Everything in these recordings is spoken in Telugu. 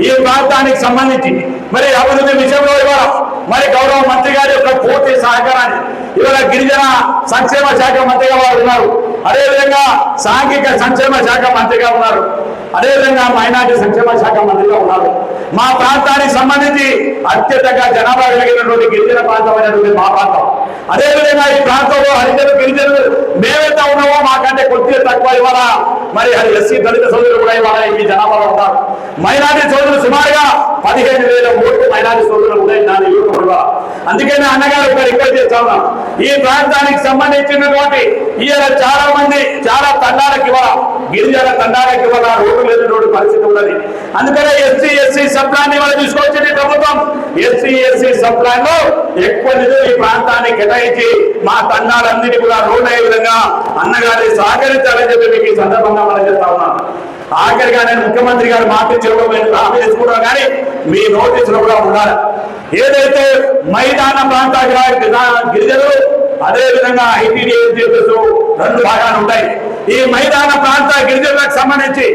ఈ ప్రాంతానికి సంబంధించి మరి అభివృద్ధి విషయంలో ఇవాళ మరి గౌరవ మంత్రి గారి యొక్క పూర్తి సహకారాన్ని ఇవాళ గిరిజన సంక్షేమ శాఖ మంత్రిగా వారు ఉన్నారు. అదేవిధంగా సాంఘిక సంక్షేమ శాఖ మంత్రిగా ఉన్నారు. అదేవిధంగా మైనార్టీ సంక్షేమ శాఖ మంత్రిగా ఉన్నారు. మా ప్రాంతానికి సంబంధించి అత్యధికంగా జనాభా కలిగినటువంటి గిరిజన ప్రాంతం అనేటువంటి మా ప్రాంతం. అదేవిధంగా ఈ ప్రాంతంలో హరిజనులు గిరిజనులు మేమెంత ఉన్నామో మాకంటే కొద్దిగా తక్కువ ఇవాళ మరి ఎస్సీ దళిత సోదరులు కూడా ఇవాళ ఈ జనాభాలో ఉన్నారు మైనార్టీ సోదరులు సుమారుగా పదిహేను వేల ఓట్లు మైనార్టీ సోదరులు ఉన్నాయి. దాని యువకుడుగా అందుకని అన్నగారు ఒక రిక్వెస్ట్ చేస్తా ఈ ప్రాంతానికి సంబంధించినటువంటి ఈయన చాలా మంది చాలా తండాలకు ఇవాళ గిరిజన తండాలకు ఇవాళ రోడ్డు లేనటువంటి పరిస్థితి ఉన్నది. అందుకనే ఎస్సీ ఎస్సీ సప్లాన్ని ఇవాళ తీసుకొచ్చింది ప్రభుత్వం. ఎస్సీ ఎస్సీ సప్లాన్లో ఎక్కువ నిధులు ఈ ప్రాంతాన్ని కేటాయించి మా తండాలన్నిటి కూడా రోడ్డు అయ్యే విధంగా అన్నగారి సహకరించాలని చెప్పి మీకు ఈ సందర్భంగా మనం చెప్తా ఉన్నాను ఆఖరిగా నేను ముఖ్యమంత్రి గారు మాట ఇచ్చిన హామీ తీసుకుంటాం కానీ మీ నోటీసులో కూడా ఉండాలి. ఏదైతే మైదాన ప్రాంతాలు గిరా- గిరిజనులు అదే విధంగా ఐటీడీ చెప్పేసి రెండు భాగాలు ఉంటాయి. ఈ మైదాన ప్రాంత గిరిజనులకు సంబంధించి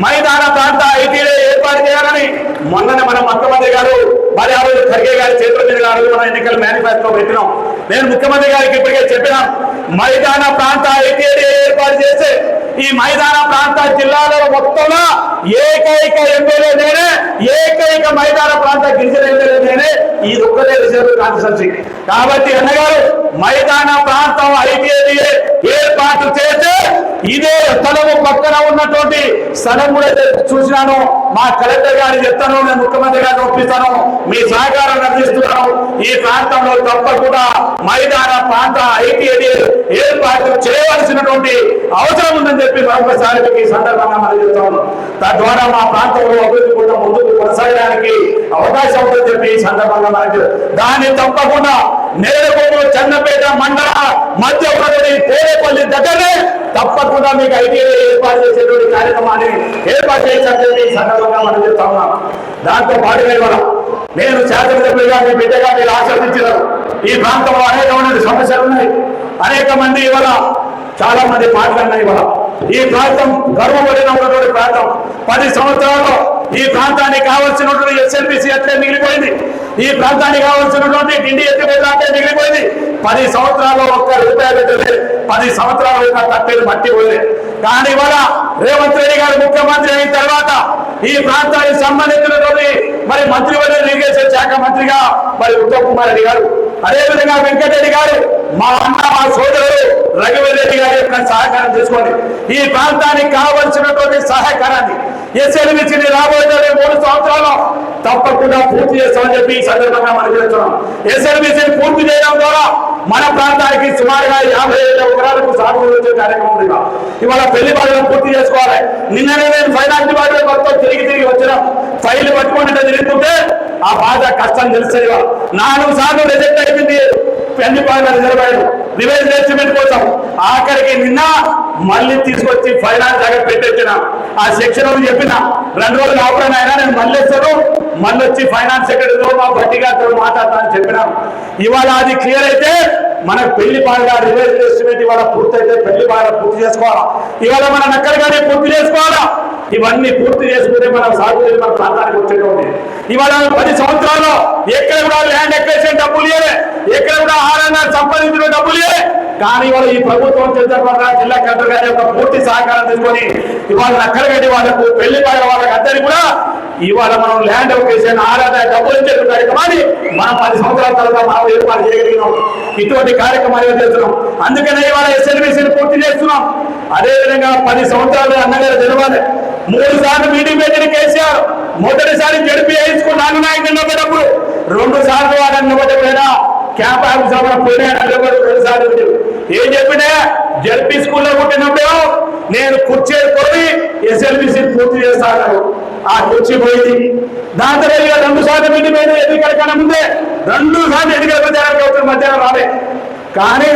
మైదాన ప్రాంత ఐటీడీ ఏర్పాటు చేయాలని మొన్ననే మన ముఖ్యమంత్రి గారు మరి ఆ రోజు ఖర్గే గారి చేతుల మీద ఆ మన ఎన్నికల మేనిఫెస్టో పెట్టినాం. నేను ముఖ్యమంత్రి గారికి ఇప్పటికే చెప్పినాను మైదాన ప్రాంత ఐటీడీ ఏర్పాటు చేసి ఈ మైదాన ప్రాంత జిల్లాలో మొత్తంలో ఏకైక ఎమ్మెల్యే నేనే ఏకైక మైదాన ప్రాంత గిరిజన ఎమ్మెల్యే నేనే ఈ ఒక్కటే రిజర్వ్ కాన్స్టిట్యున్సీ. కాబట్టి అన్నగారు మైదాన ప్రాంతం ఐటీఐ ఏర్పాటు చేస్తే ఇదే స్థలము పక్కన ఉన్నటువంటి స్థలం కూడా చూసినాను. మా కలెక్టర్ గారి చెప్తాను నేను ముఖ్యమంత్రి గారిని ఒప్పిస్తాను. మీ సహకారం అందిస్తున్నాను. ఈ ప్రాంతంలో తప్పకుండా మైదాన ప్రాంత ఐటీఐ ఏర్పాటు చేయవలసినటువంటి అవసరం ఉందని చెప్పి మరొకసారి మీకు ఈ సందర్భంగా మనం చెప్తాను తద్వారా మా ప్రాంతంలో అభివృద్ధి కూడా ముందుకు కొనసాగడానికి అవకాశం ఉందని చెప్పి ఈ సందర్భంగా మనం దాన్ని తప్పకుండా నేరకొండ చన్నపేట మండల మధ్య ప్రగతి పోలేపల్లి దగ్గరనే తప్పకుండా మీకు ఐటీఐ ఏర్పాటు చేసేటువంటి కార్యక్రమాన్ని ఏర్పాటు చేయాలని చెప్పి సందర్భంగా మనం చెప్తా ఉన్నాం. దాంతో పాటుగా ఇవాళ నేను శాసనసభ్యులుగా మీ బిడ్డగా మీరు ఆశీర్వదించారు ఈ ప్రాంతంలో అనేకమైన సమస్యలు ఉన్నాయి. అనేక మంది ఇవాళ చాలా మంది మాట్లాడినాయి ఇవాళ. ఈ ప్రాంతం గర్వపడిన ఉన్నటువంటి ప్రాంతం. పది సంవత్సరాల్లో ఈ ప్రాంతానికి కావాల్సినటువంటి ఎస్ఎల్బిసి అట్లే మిగిలిపోయింది. ఈ ప్రాంతానికి కావాల్సినటువంటి డిండి ఎత్తిపోయిన అట్లే మిగిలిపోయింది. పది సంవత్సరాల్లో ఒక్క రూపాయి పెట్టలేదు. పది సంవత్సరాలు ఇంకా తప్పేది మట్టి పోయింది కానీ ఇవాళ రేవంత్ రెడ్డి గారు ముఖ్యమంత్రి అయిన తర్వాత ఈ ప్రాంతానికి సంబంధించినటువంటి మరి మంత్రివర్గ ఇరిగేషన్ శాఖ మంత్రిగా మరి ఉత్తమ్ కుమార్ రెడ్డి గారు అదేవిధంగా వెంకటరెడ్డి గారు మా అన్న మా సోదరుడు రఘువీర్ రెడ్డి గారి యొక్క సహకారం తీసుకోండి. ఈ ప్రాంతానికి కావలసినటువంటి సహకారాన్ని ఎస్ఎల్బిసిని రాబోయే మూడు సంవత్సరాల్లో తప్పకుండా పూర్తి చేస్తామని చెప్పి ఈ సందర్భంగా మనం చేస్తున్నాం ఎస్ఎల్బిసిని పూర్తి చేయడం ద్వారా మన ప్రాంతానికి సుమారుగా యాభై ఐదు ఎకరాలకు సాగు వచ్చే కార్యక్రమం ఉంది. ఇవాళ పెళ్ళి బాధలు పూర్తి చేసుకోవాలి. నిన్ననే నేను ఫైనాన్స్ డిపార్ట్మెంట్ మొత్తం తిరిగి తిరిగి వచ్చినాం ఫైల్ పట్టుకుంటే తిరుగుతుంటే ఆ బాధ కష్టం తెలుస్తుంది నాలుగు సార్లు రిజెక్ట్ అయిపోయింది. పెళ్ళి పాయింట్ రిజర్వ్ అయ్యారు రివైజ్ రిజిస్ట్మెంట్ కోసం. ఆఖరికి నిన్న మళ్ళీ తీసుకొచ్చి ఫైనాన్స్ దగ్గర పెట్టొచ్చిన ఆ సెక్షన్ అని చెప్పిన రెండు రోజులు ఆపడం అయినా నేను మళ్ళీ వస్తాను. మళ్ళీ వచ్చి ఫైనాన్స్ సెక్రటరీతో మా బట్టి గారితో మాట్లాడతానని చెప్పినాను ఇవాళ అది క్లియర్ అయితే మనకు పెళ్ళి బాగా రివైజ్ ఎస్టిమేట్ ఇవాళ పూర్తయితే పెళ్ళి బాగా పూర్తి చేసుకోవాలా? ఇవాళ మన నక్కలు కానీ పూర్తి చేసుకోవాలా? ఇవన్నీ పూర్తి చేసుకుంటే మనం సాగు మన ప్రాంతానికి వచ్చేటువంటి ఇవాళ పది సంవత్సరాలు ఎక్కడ కూడా ల్యాండ్ ఎక్వేషన్ డబ్బులు ఇవ్వలే ఎక్కడ కూడా ఆర్ఎన్ఆర్ సంపాదించిన డబ్బులు ఇవ్వలే కానీ ఇవాళ ఈ ప్రభుత్వం చంద్రబాబు జిల్లా కలెక్టర్ గారి యొక్క పూర్తి సహకారం తీసుకొని ఇవాళ నక్కలగడ్డి వాళ్ళకు పెళ్ళి పాయ వాళ్ళకి అందరికీ కూడా ఇవాళ మనం ల్యాండ్ ఒకేషన్ ఆరాధన డబ్బులు ఇచ్చే కార్యక్రమాన్ని మనం పది సంవత్సరాల తర్వాత మనం ఏర్పాటు చేయగలిగినాం. ఇటువంటి కార్యక్రమాలు చేస్తున్నాం. అందుకనే ఇవాళ ఎస్ఎల్బిసిని పూర్తి చేస్తున్నాం. అదే విధంగా పది సంవత్సరాలు అన్నగారు తెలవాలి. మూడు సార్లు మీటింగ్ పెట్టిన కేసీఆర్ మొదటిసారి జడిపి వేయించుకుని నాన్న నాయకులు నిలబడ్డప్పుడు రెండు సార్లు వాళ్ళని నిలబడ్డప్పుడైనా క్యాంప్ ఆఫీస్ కూడా పోయినా రెండు సార్లు ఏం చెప్పినా జడ్పీ స్కూల్లో పుట్టినప్పుడు నేను కుర్చీ కొని ఎస్ఎల్బిసి పూర్తి చేస్తాను. ఆ కుర్చీ పోయింది. దాని తర్వాత రెండు సార్లు మీటింగ్ ఎన్నికల కన్నా ముందే రెండు సార్లు ఎన్నికల ప్రచారానికి మధ్యాహ్నం రాలే. కానీ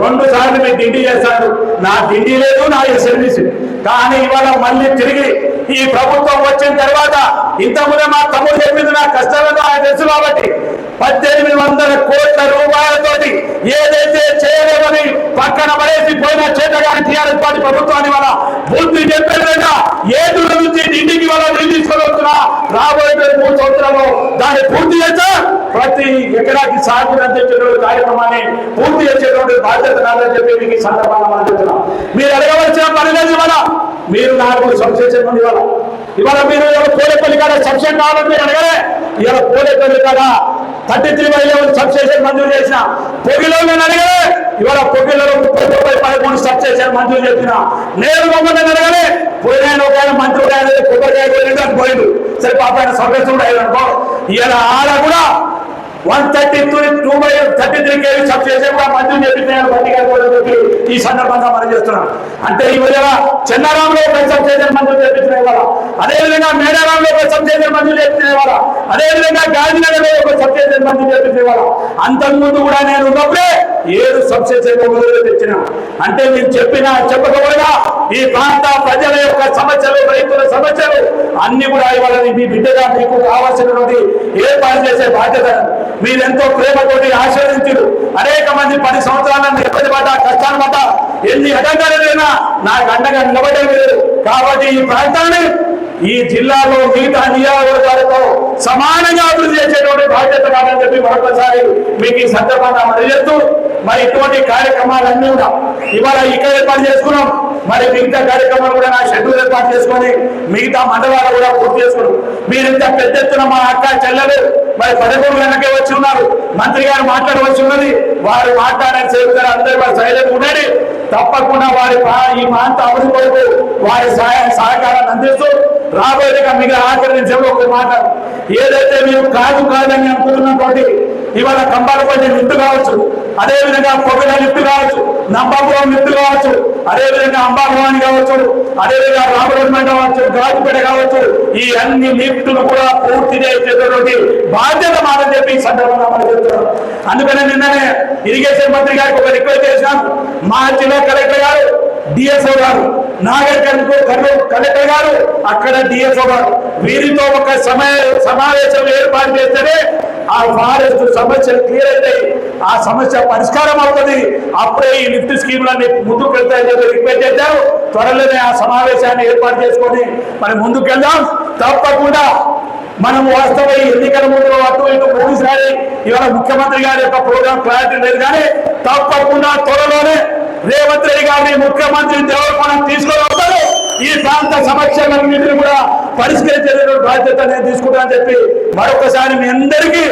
రెండు సార్లు మీ డిండి చేశాడు. నా డిండి లేదు నా సర్వీస్ కానీ ఇవాళ మళ్ళీ తిరిగి ఈ ప్రభుత్వం వచ్చిన తర్వాత ఇంతకుముందే మా తమ్ముడు చెప్పింది నా కష్టాలను ఆయన తెలుసు కాబట్టి పద్దెనిమిది వందల కోట్ల రూపాయలతోటి ఏదైతే చేయలేమని పక్కన పడేసి పోయిన చేతగాని టీఆర్ఎస్ పార్టీ ప్రభుత్వాన్ని వల్ల బుద్ధి చెప్పేదంగా ఏడుల నుంచి ఇంటికి వల్ల నీళ్ళు వస్తున్నా? రాబోయే మూడు సంవత్సరాలు దాన్ని పూర్తి చేస్తా. ప్రతి ఎకరాకి సాగు అందించేటువంటి కార్యక్రమాన్ని పూర్తి చేసేటువంటి బాధ్యత నాదని చెప్పి మీకు ఈ సందర్భంగా మనం చెప్తున్నాం. మీరు అడగవలసిన పని లేదు ఇవాళ. మీరు నాకు సబ్స్టేషన్ ఉంది ఇవాళ. ఇవాళ మీరు పోలేపల్లి కాడ సబ్స్టేషన్ కావాలని మీరు అడగలే. ఇవాళ పోలేపల్లి కాడ thirty three by eleven substation మంజూరు చేసిన పొగిలో నేను అడగలే. ఇవాళ చేశారు మంత్రులు చెప్పిన నేను మమ్మల్ని అడగలే పోయిన ఒక ఆయన మంత్రి ఒక ఆయన కొబ్బరికాయ పోయిండు అని పోయిండు. సరే పాప ఆయన సర్వేస్ అయ్యాడు అనుకో ఇలా ఆడ కూడా one thirty two two by thirty three KV sub చేసే కూడా మంజూరు చేపించాను బండిగా కూడా ఈ సందర్భంగా మనం చేస్తున్నాం. అంటే ఈ విధంగా చెన్నారాంలో ఒక సబ్ చేసిన మంజూరు చేపించిన ఇవాళ. అదేవిధంగా మేడారాంలో ఒక సబ్ చేసిన మంజూరు చేపించిన ఇవాళ. అదేవిధంగా గాంధీనగర్లో ఒక సబ్ చేసిన మంజూరు చేపించిన ఇవాళ. అంతకుముందు కూడా నేను ఉన్నప్పుడే ఏడు సబ్ చేసిన మొదలు తెచ్చిన. అంటే నేను చెప్పినా చెప్పకపోయినా ఈ ప్రాంత ప్రజల యొక్క సమస్యలు రైతుల సమస్యలు అన్ని కూడా ఇవాళ మీ బిడ్డగా మీకు కావాల్సినటువంటి ఏర్పాటు చేసే బాధ్యత మీరెంతో ప్రేమతోటి ఆశీర్వదించారు అనేక మంది పది సంవత్సరాలను ఇబ్బంది పడ్డ కష్టాలు పడ్డ ఎన్ని అడ్డంగాలైనా నాకు అండగా నిలబడే లేదు. కాబట్టి ఈ ప్రాంతాన్ని ఈ జిల్లాలో మిగతా నియోజకవర్గాలతో సమానంగా అభివృద్ధి చేసేటువంటి బాధ్యత కాదని చెప్పి మరొకసారి మీకు ఈ సందర్భంగా అందజేస్తూ మరి ఇటువంటి కార్యక్రమాలన్నీ కూడా ఇవాళ ఇక్కడ ఏర్పాటు చేసుకున్నాం. మరి మిగతా కార్యక్రమాలు కూడా నా షెడ్యూల్ ఏర్పాటు చేసుకొని మిగతా మండలాలు కూడా పూర్తి చేసుకున్నాం. మీరు ఇంత పెద్ద ఎత్తున మా అక్క చెల్లెలు మరి పదకొండు గంటకే వచ్చి ఉన్నారు. మంత్రి గారు మాట్లాడవలసి ఉన్నది. వారు మాట్లాడని సేపు గారు అందరూ వారు సైలెంట్ ఉండండి. తప్పకుండా వారి ఈ ప్రాంత అభివృద్ధి కొరకు వారి సహాయ సహకారాన్ని అందిస్తూ రాబోయేగా మిగిలిన ఆఖరి నిమిషంలో ఒక మాట. ఏదైతే మీరు కాదు కాదని అనుకుంటున్నటువంటి ఇవాళ కంబాలపల్లి అదే విధంగా కొబ్బరి లిఫ్ట్ కావచ్చు నంబాపురం లిఫ్ట్ కావచ్చు అదే విధంగా అంబాభవాని కావచ్చు అదే విధంగా రామరత్నం కావచ్చు గాజుపేట కావచ్చు ఈ అన్ని లిఫ్టులు కూడా పూర్తి చేసేటటువంటి బాధ్యత మాదని చెప్పి సందర్భంగా మనం చెప్తున్నాం. అందుకనే నిన్ననే ఇరిగేషన్ మంత్రి గారికి ఒక రిక్వెస్ట్ చేసినాం. మా జిల్లా కలెక్టర్ గారు డిఎస్ఓ గారు నాగర్ కర్నూలు కలెక్టర్ గారు అక్కడ డిఎస్ఓ గారు వీరితో ఒక సమయ సమావేశం ఏర్పాటు చేస్తేనే ఆ ఫారెస్ట్ సమస్యలు క్లియర్ అయితే ఆ సమస్య పరిష్కారం అవుతుంది. అప్పుడే ఈ లిఫ్ట్ స్కీమ్లన్నీ ముందుకు వెళ్తాయని చెప్పి రిక్వెస్ట్ చేశారు. త్వరలోనే ఆ సమావేశాన్ని ఏర్పాటు చేసుకొని మనం ముందుకెళ్దాం. తప్పకుండా మనం వాస్తవ ఎన్నికల ముందు అటు ఇటు పోలీసుగారి ఇవాళ ముఖ్యమంత్రి గారి యొక్క ప్రోగ్రామ్ క్లారిటీ లేదు కానీ తప్పకుండా త్వరలోనే రేవంత్ రెడ్డి గారిని ముఖ్యమంత్రి దేవరకొండ తీసుకొని వస్తారు. ఈ ప్రాంత సమస్యలన్నింటినీ కూడా పరిష్కరించే బాధ్యత నేను తీసుకుంటానని చెప్పి మరొకసారి మీ అందరికీ